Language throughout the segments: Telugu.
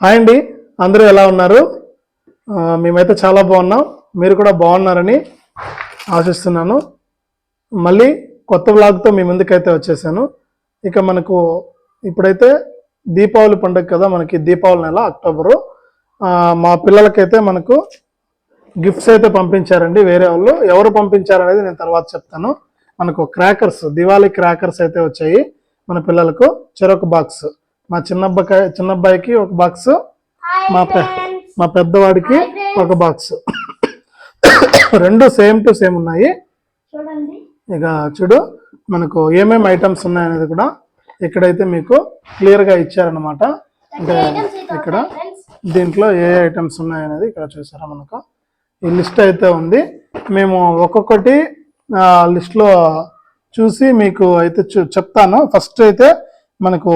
హాయ్ అండి. అందరూ ఎలా ఉన్నారు? మేమైతే చాలా బాగున్నాం. మీరు కూడా బాగున్నారని ఆశిస్తున్నాను. మళ్ళీ కొత్త వ్లాగ్తో మీ ముందుకైతే వచ్చేసాను. ఇక మనకు ఇప్పుడైతే దీపావళి పండుగ కదా మనకి దీపావళి నెల అక్టోబరు. మా పిల్లలకైతే మనకు గిఫ్ట్స్ అయితే పంపించారండి వేరే వాళ్ళు. ఎవరు పంపించారనేది నేను తర్వాత చెప్తాను. మనకు క్రాకర్స్ దివాళీ క్రాకర్స్ అయితే వచ్చాయి మన పిల్లలకు. చెరొక బాక్స్. మా చిన్నబ్బాయి చిన్నబ్బాయికి ఒక బాక్స్ మా పె మా పెద్దవాడికి ఒక బాక్స్ రెండు సేమ్ టు సేమ్ ఉన్నాయి. ఇక చూడు మనకు ఏమేమి ఐటమ్స్ ఉన్నాయనేది కూడా ఇక్కడైతే మీకు క్లియర్గా ఇచ్చారనమాట అంటే ఇక్కడ దీంట్లో ఏ ఐటమ్స్ ఉన్నాయనేది ఇక్కడ చూసారా మనకు? ఈ లిస్ట్ అయితే ఉంది. మేము ఒక్కొక్కటి ఆ, లిస్ట్లో చూసి మీకు అయితే చెప్తాను. ఫస్ట్ అయితే మనకు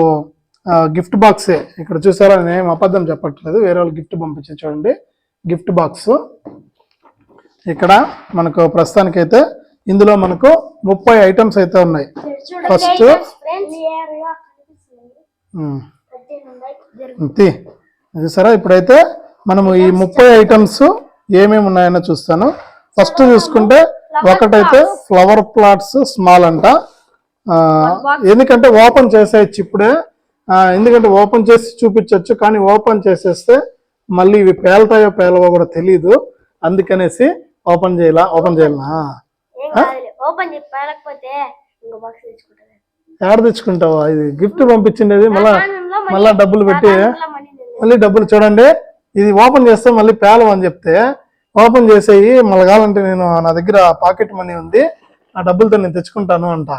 గిఫ్ట్ బాక్సే ఇక్కడ చూసారా నేను ఏం అబద్ధం చెప్పట్లేదు. వేరే వాళ్ళు గిఫ్ట్ పంపించి చూడండి. గిఫ్ట్ బాక్స్ ఇక్కడ మనకు ప్రస్తుతానికైతే ఇందులో మనకు ముప్పై ఐటమ్స్ అయితే ఉన్నాయి. ఫస్ట్ చూసారా ఇప్పుడైతే మనము ఈ ముప్పై ఐటమ్స్ ఏమేమి ఉన్నాయో చూస్తాను. ఫస్ట్ చూసుకుంటే ఒకటైతే ఫ్లవర్ ప్లాట్స్ స్మాల్ అంట. ఆ, ఎందుకంటే ఓపెన్ చేసేయచ్చు ఇప్పుడే. ఎందుకంటే ఓపెన్ చేసి చూపించవచ్చు కానీ ఓపెన్ చేసేస్తే మళ్ళీ ఇవి పేలుతాయో పేలవో కూడా తెలియదు అందుకనేసి ఓపెన్ చేయాల? ఓపెన్ చేయాలనా? ఎక్కడ తెచ్చుకుంటావా? ఇది గిఫ్ట్ పంపించిండేది మళ్ళా మళ్ళా డబ్బులు పెట్టి. మళ్ళీ డబ్బులు చూడండి ఇది ఓపెన్ చేస్తే మళ్ళీ పేలం అని చెప్తే ఓపెన్ చేసేయి మళ్ళీ కావాలంటే నేను నా దగ్గర పాకెట్ మనీ ఉంది ఆ డబ్బులతో నేను తెచ్చుకుంటాను అంట.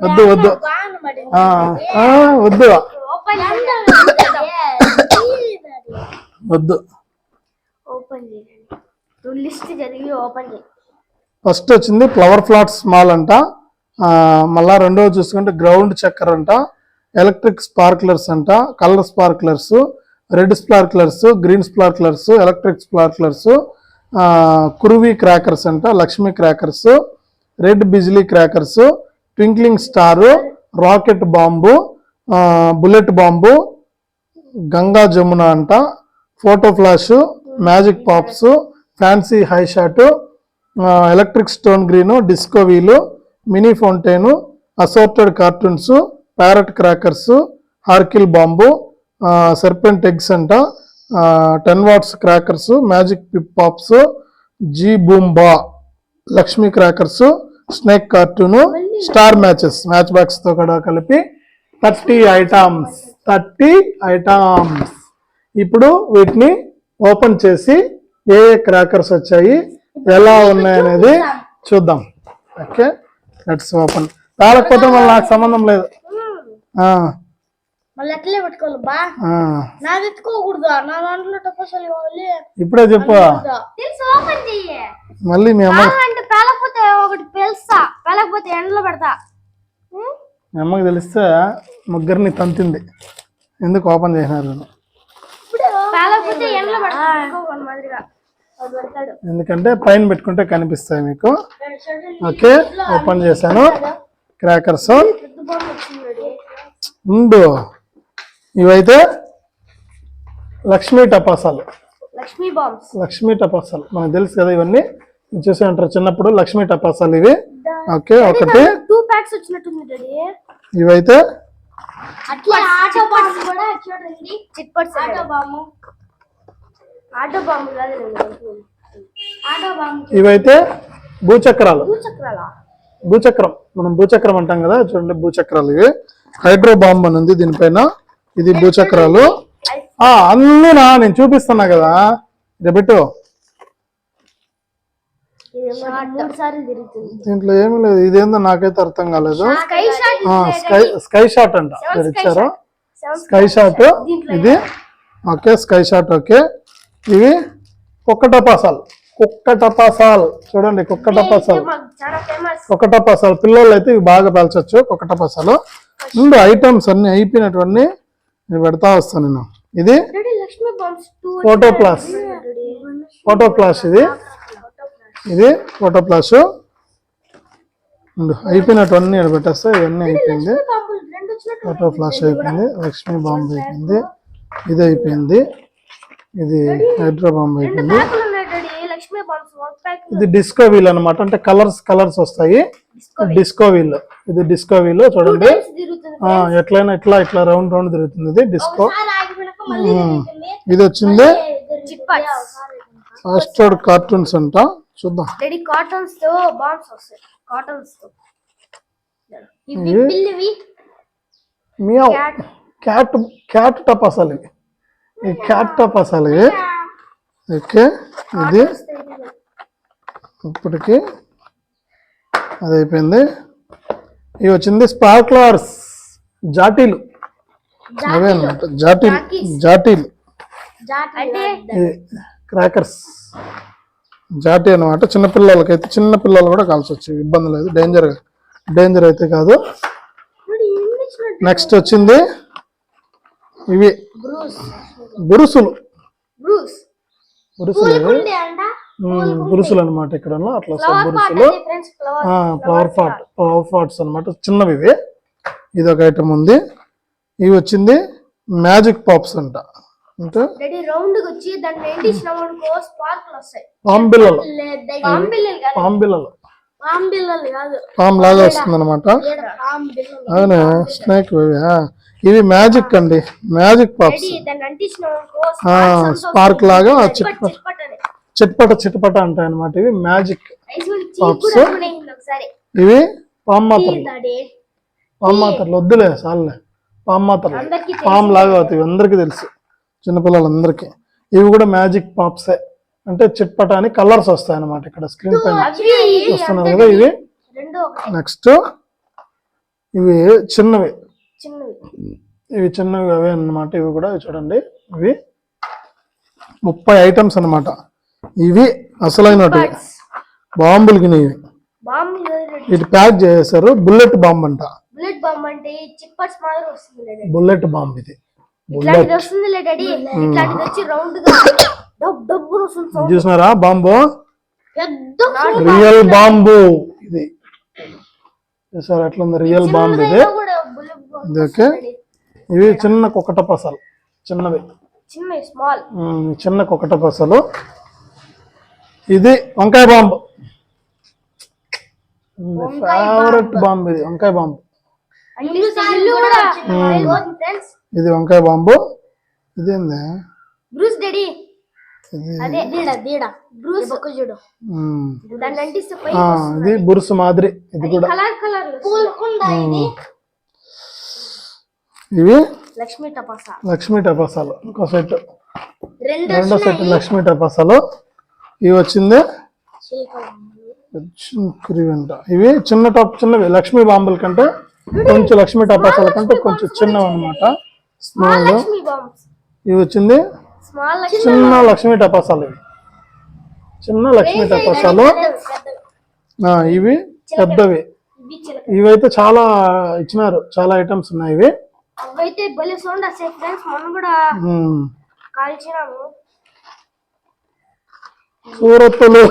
వద్దు వద్దు. వద్దు. వద్దు. ఓపెన్ చేయండి. నువ్వు లిస్ట్ చదివి ఓపెన్ చేయి. ఫస్ట్ వచ్చింది ఫ్లవర్ ఫ్లాట్ స్మాల్ అంట. ఆ, మళ్ళా రెండోది చూసుకుంటే గ్రౌండ్ చక్కర్ అంట. ఎలక్ట్రిక్ స్పార్క్లర్స్ అంట. Colour sparklers red sparklers green sparklers electric sparklers Kuruvi crackers అంట Lakshmi crackers red Bijli crackers twinkling star rocket bomb bullet bomb Ganga Jamuna అంట photo flash magic pops fancy high shot electric stone green disco wheel mini fountain assorted cartoons parrot crackers హార్కిల్ bomb serpent eggs అంట ten watts crackers magic pip pops G బూంబా Lakshmi crackers snake cartoon star matches match బాక్స్తో కూడా కలిపి థర్టీ ఐటమ్స్ థర్టీ ఐటమ్స్. ఇప్పుడు వీటిని ఓపెన్ చేసి ఏ ఏ క్రాకర్స్ వచ్చాయి ఎలా ఉన్నాయనేది చూద్దాం. Okay let's open. కాకపోతే మళ్ళీ నాకు సంబంధం లేదు. ఇప్పుడే చెప్పు. మళ్ళీ మీ అమ్మ ఒకటి పెడతా? మీ అమ్మకి తెలిస్తే ముగ్గురిని తంతింది. ఎందుకు ఓపెన్ చేసినారు? ఎందుకంటే పైన పెట్టుకుంటే కనిపిస్తాయి మీకు. ఓకే ఓపెన్ చేశాను. క్రాకర్స్ ఉండు. ఇవైతే లక్ష్మీ టపాసాలు. లక్ష్మీ బాంబ్స్. లక్ష్మీ టపాసాలు. మనకు తెలుసు కదా ఇవన్నీ. చూసి ఉంటారు చిన్నప్పుడు లక్ష్మీ టపాసాలు ఇవి. ఓకే ఒకటి. టూ ప్యాక్స్ వచ్చినట్టుంది డాడీ. ఇవైతే ఇవైతే భూచక్రాలు. చక్రాల భూచక్రం. మనం భూచక్రం అంటాం కదా చూడండి భూచక్రాలు ఇవి. హైడ్రో బాంబ్ అని ఉంది దీనిపైన. ఇది భూచక్రాలు. ఆ అన్నీనా నేను చూపిస్తున్నా కదా. ఇది పెట్టు. ఇది మూడు సార్లు తిరుగుతుంది. దీంట్లో ఏమీ లేదు. ఇదేందో నాకైతే అర్థం కాలేదు. స్కై స్కై షాట్ అంట. మీరు ఇచ్చారు స్కై షాట్ ఇది? Okay sky shot okay. ఇవి కుక్క టపాసాలు కుక్క టపాసాలు చూడండి కుక్క టపాసాలు కుక్క టపాసాలు పిల్లలు అయితే ఇవి బాగా పేల్చొచ్చు కుక్క టపాసాలు ముందు ఐటమ్స్ అన్ని అయిపోయినటువంటి ఇవి పెడతా వస్తాను నేను. ఇది ఫోటో ప్లాస్ ఫోటో ప్లాస్ ఇది. ఇది ఫోటో ప్లాస్. ఇక్కడ పెట్టేస్తే ఇవన్నీ అయిపోయింది. ఫోటో ఫ్లాష్ అయిపోయింది లక్ష్మీ బాంబు అయిపోయింది ఇది అయిపోయింది. ఇది హైడ్రా బాంబ్ అయిపోయింది. ఇది డిస్కో వీల్ అన్నమాట అంటే కలర్స్ కలర్స్ వస్తాయి. Disco wheel. ఇది డిస్కో వీల్ చూడండి. ఎట్లయినా ఇట్లా ఇట్లా రౌండ్ రౌండ్ తిరుగుతుంది ఇది డిస్కో. ఇది వచ్చింది ఫాస్టర్డ్ కార్టూన్స్ అంట. చూద్దాం. డాడీ కాటన్స్తో బాంబ్స్ వస్తాయి. కాటన్స్తో. ఇవి? పిల్లివి. మియావ్. క్యాట్ క్యాట్ టపాసాలు ఇవి. క్యాట్ టపాసాలు ఇవి. ఓకే ఇది ఇప్పటికి అది అయిపోయింది ఇవి వచ్చింది స్పార్క్లర్స్. జాటీలు. అవే అన్నమాట. జాటీలు. జాటీలు. అంటే క్రాకర్స్. జాటీ అన్నమాట. చిన్నపిల్లలకైతే చిన్న పిల్లలు కూడా కాల్చొచ్చు. ఇబ్బంది లేదు. డేంజర్ డేంజర్ అయితే కాదు. నెక్స్ట్ వచ్చింది ఇవి. బ్రూస్. బురుసులు. బ్రూస్ బురుసులు బురుసులు అనమాట ఇక్కడ అట్లా బురుసులు. Flower flower pot flower pots అనమాట చిన్నవి ఇవి. ఇది ఒక ఐటమ్ ఉంది. ఇవి వచ్చింది మ్యాజిక్ పాప్స్ అంట. అంటే? డాడీ రౌండ్గా వచ్చి దాన్ని ఎండిచ్చినాం అనుకో స్పార్కులు వస్తాయి. పాంబిల్లలు. పాంబిల్లలు కాదు. పాంబిల్లలు. పాంబిల్లలు కాదు. పామ్ లాగా వస్తుంది అనమాట అవునా? స్నేక్ ఇవి మ్యాజిక్ అండి. మ్యాజిక్ పాప్స్ స్పార్క్ లాగా చిట్ చిట్పట్ చిట్పట చిట్పట అంటాయి అనమాట ఇవి మ్యాజిక్ ఒకసారి ఇవి పామ్ మాత్రలు. పామ్ మాత్రలు. వద్దులే చాలులే. పామ్ మాత్రలు. పామ్ లాగా అవుతాయి అందరికీ తెలుసు. చిన్నపిల్లలందరికీ. ఇవి కూడా మ్యాజిక్ పాప్సే. అంటే చిట్పట అని కలర్స్ వస్తాయి అనమాట ఇక్కడ స్క్రీన్ పైన. అవి వస్తున్నారు కదా ఇవి. నెక్స్ట్ ఇవి చిన్నవి. ఇవి చిన్నవి అవే అన్నమాట. ఇవి కూడా చూడండి. ఇవి ముప్పై ఐటమ్స్ అన్నమాట. ఇవి అసలైనటివి బాంబులు ఇవి. బాంబు ఇటు ప్యాక్ చేసేసారు బుల్లెట్ బాంబ్ అంట. బుల్లెట్ బాంబ్ అంటే బుల్లెట్ బాంబ్ ఇది. ఇట్లాంటిది వస్తుంది లే డాడీ. ఇట్లాంటిది వచ్చి రౌండ్గా డబ్ డబ్బు వస్తుంది sound. చూసినారా బాంబు? పెద్ద రియల్ బాంబు. ఇది. చూసారా ఎట్లుంది? రియల్ బాంబు ఇది. కూడా ఓకే. ఇవి చిన్న కుక్కటపసలు చిన్నవి. చిన్న స్మాల్. ఉమ్, చిన్న కుక్కటపసలు ఇది వంకాయ బాంబు. ఫేవరెట్ బాంబు ఇది. వంకాయ బాంబు. ఇది వంకాయ బాంబు. ఇదేంది? బ్రూస్ డాడీ. ఇది బ్రూస్. ఇది మాదిరి. ఇది కూడా. కలర్ కలర్ పూలకుండా ఇది? ఇవి? లక్ష్మీ టపాసా. లక్ష్మీ టపాసాలు. ఇంకో సెట్. రెండు సెట్ లక్ష్మీ టపాసాలు. ఇవి వచ్చింది. ఇవి చిన్న టాప్ చిన్నవి. లక్ష్మీ బాంబుల కంటే కొంచెం లక్ష్మీ టపాసాల కంటే కొంచెం చిన్నవి అనమాట స్మాల్. ఇవి వచ్చింది. చిన్న లక్ష్మీ టపాసాలు ఇవి చిన్న లక్ష్మీ టపాసాలు ఇవి పెద్దవి. ఇవైతే చాలా ఇచ్చినారు. చాలా ఐటమ్స్ ఉన్నాయి ఇవి. సూరత్తులు.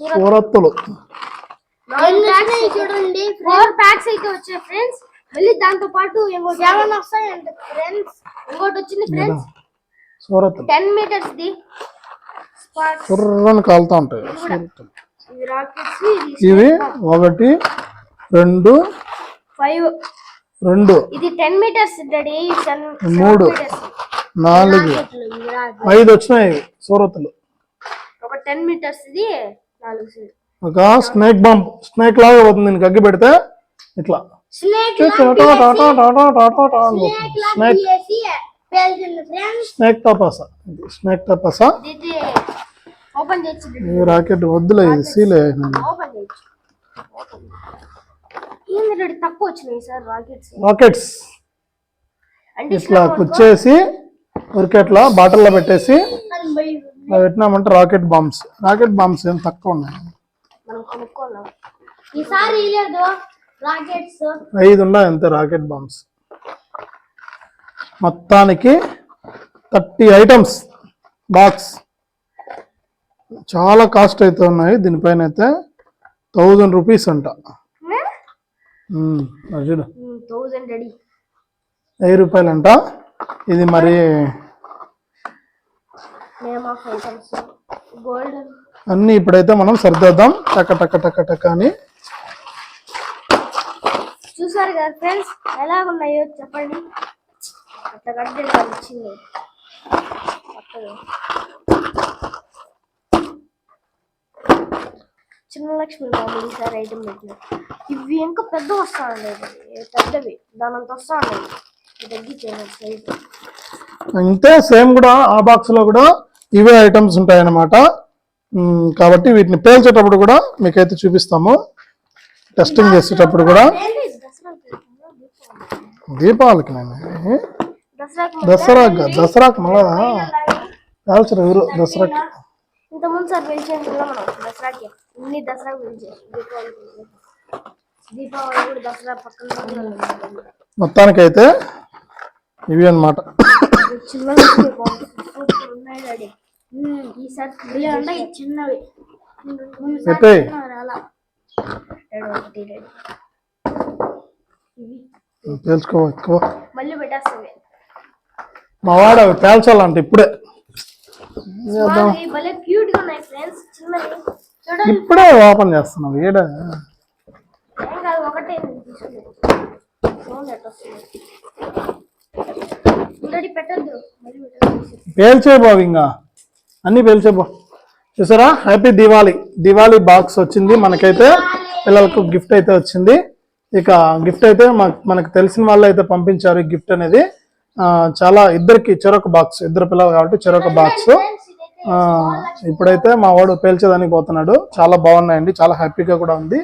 సూరత్తులు. చూడండి ఫోర్ ప్యాక్స్ అయితే వచ్చాయి ఫ్రెండ్స్ మళ్ళీ దాంతో పాటు ఇంకోటి ఏమైనా వస్తాయంటే ఫ్రెండ్స్ ఇంకోటి వచ్చింది ఫ్రెండ్స్ సూరత్తులు టెన్ మీటర్స్ ది స్పార్క్ కుర్రని కాలుతూ ఉంటాయి. ఇవి ఒకటి రెండు ఫైవ్. రెండు. ఇది టెన్ మీటర్స్ మూడు. నాలుగు. ఐదు వచ్చినాయి ఇవి సూరత్తులు ఒక టెన్ మీటర్స్ ఇది నాలుగు ఒక స్నేక్ బాంబ్ స్నేక్ లాగా పోతుంది. దీనికి అగ్గి పెడితే ఇట్లా. స్నేక్ స్నేక్ ఫ్రెండ్స్ స్నేక్ తపాస. స్నేక్ తపాస. ఈ రాకెట్ వద్దులే ఇది సీలే. రాకెట్స్? ఇట్లా కుచ్చేసి ఉరికెట్లా బాటిల్లో పెట్టేసి పెట్టినామంటే రాకెట్ బాంబ్స్. రాకెట్ బాంబ్స్ ఏం తక్కువ ఉన్నాయి. మనం కొనుక్కోన్నాం ఈసారి లేదు రాకెట్స్ ఐదు ఉన్నాయి అంతే రాకెట్ బాంబ్స్ మొత్తానికి థర్టీ ఐటమ్స్ బాక్స్ చాలా కాస్ట్ అయితే ఉన్నాయి దీనిపైన అయితే థౌజండ్ రూపీస్ అంట. చూడు. వెయ్యి రూపాయలు అంట ఇది మరి గోల్డ్ అన్ని ఇప్పుడైతే మనం సర్దేద్దాం. టక టక టక టక అని. చూసారు కదా ఫ్రెండ్స్ ఎలా ఉన్నాయో చెప్పండి అట్లా పక్కన. చిన్న లక్ష్మి మామూలు ఈసారి ఐటమ్ పెట్టిన ఇవి ఇంకా పెద్ద వస్తా ఉండేది పెద్దవి దానంత వస్తా ఉండేది ఇది తగ్గించేయండి సైజు అంతే సేమ్ కూడా ఆ బాక్స్లో కూడా ఇవే ఐటమ్స్ ఉంటాయన్నమాట. కాబట్టి వీటిని పేల్చేటప్పుడు కూడా మీకైతే చూపిస్తాము. టెస్టింగ్ చేసేటప్పుడు కూడా. దీపావళికి నేను దసరాకి దసరాకు మళ్ళా కాల్చరు ఎవరు? దసరాకి. ఇంతకుముందు సార్ పిలిచేది మనం దసరాకి. ఇన్ని దసరా దీపావళి కూడా పక్కన మొత్తానికైతే ఇవి అన్నమాట. ఈసారి చిన్నవి. ఎక్కువ మళ్ళీ పెట్టేస్తావి. మా వాడు అవి పేల్చాలంట ఇప్పుడే. ఇప్పుడే ఓపెన్ చేస్తున్నావు ఈడ ఏం కాదు ఒకటే పేల్చే బాబు ఇంకా. అన్నీ పేల్చే చూసారా? హ్యాపీ దివాళీ దివాళీ బాక్స్ వచ్చింది. మనకైతే పిల్లలకు గిఫ్ట్ అయితే వచ్చింది. ఇక గిఫ్ట్ అయితే మనకు తెలిసిన వాళ్ళు అయితే పంపించారు గిఫ్ట్ అనేది. చాలా ఇద్దరికి చెరొక బాక్స్ ఇద్దరు పిల్లలు కాబట్టి చెరొక బాక్స్ ఇప్పుడైతే మా వాడు పేల్చేదానికి పోతున్నాడు. చాలా బాగున్నాయండి. చాలా హ్యాపీగా కూడా ఉంది.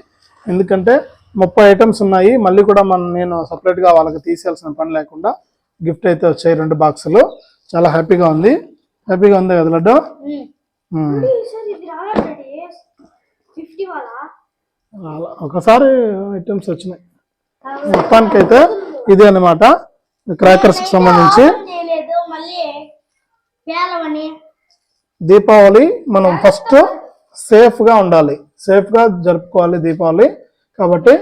ఎందుకంటే ముప్పై ఐటమ్స్ ఉన్నాయి. మళ్ళీ కూడా మనం నేను సపరేట్గా వాళ్ళకి తీసేయాల్సిన పని లేకుండా గిఫ్ట్ అయితే వచ్చాయి రెండు బాక్సులు చాలా హ్యాపీగా ఉంది. హ్యాపీగా ఉంది కదా లడ్డు? ఒకసారి ఐటమ్స్ వచ్చినాయి. మొత్తానికైతే ఇది అన్నమాట. క్రాకర్స్కి సంబంధించి. దీపావళి మనం ఫస్ట్ సేఫ్గా ఉండాలి. సేఫ్గా జరుపుకోవాలి దీపావళి. కాబట్టి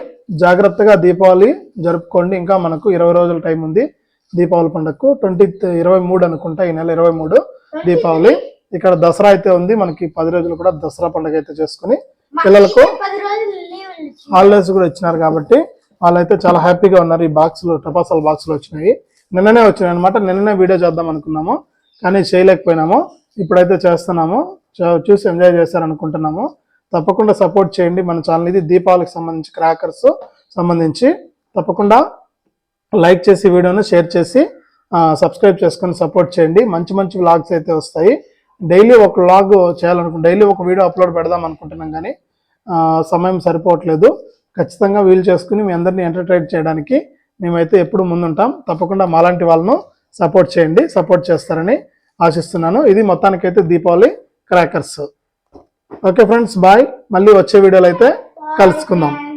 జాగ్రత్తగా దీపావళి జరుపుకోండి. ఇంకా మనకు ఇరవై రోజుల టైం ఉంది. దీపావళి పండుగకు ట్వంటీ ఇరవై మూడు అనుకుంటా ఈ నెల ఇరవై మూడు. దీపావళి. ఇక్కడ దసరా అయితే ఉంది మనకి పది రోజులు కూడా దసరా పండుగ అయితే చేసుకుని పిల్లలకు హాలిడేస్ కూడా ఇచ్చినారు కాబట్టి వాళ్ళైతే చాలా హ్యాపీగా ఉన్నారు. ఈ బాక్సులు టపాసాల బాక్సులు వచ్చినాయి నిన్ననే వచ్చినాయి అనమాట నిన్ననే వీడియో చేద్దాం అనుకున్నాము కానీ చేయలేకపోయినాము. ఇప్పుడైతే చేస్తున్నాము. చూసి ఎంజాయ్ చేస్తారనుకుంటున్నాము తప్పకుండా సపోర్ట్ చేయండి మన ఛానల్ ఇది. దీపావళికి సంబంధించి క్రాకర్స్ సంబంధించి తప్పకుండా లైక్ చేసి వీడియోను షేర్ చేసి సబ్స్క్రైబ్ చేసుకొని సపోర్ట్ చేయండి. మంచి మంచి వ్లాగ్స్ అయితే వస్తాయి. డైలీ ఒక వ్లాగ్ చేయాలనుకుంటున్నాం డైలీ ఒక వీడియో అప్లోడ్ పెడదాం అనుకుంటున్నాం కానీ సమయం సరిపోవట్లేదు. ఖచ్చితంగా వీలు చేసుకుని మీ అందరినీ ఎంటర్టైన్ చేయడానికి మేమైతే ఎప్పుడు ముందుంటాం. తప్పకుండా మాలాంటి వాళ్ళను సపోర్ట్ చేయండి సపోర్ట్ చేస్తారని ఆశిస్తున్నాను. ఇది మొత్తానికైతే Deepavali crackers. Okay friends bye. మళ్ళీ వచ్చే వీడియోలు అయితే కలుసుకుందాం.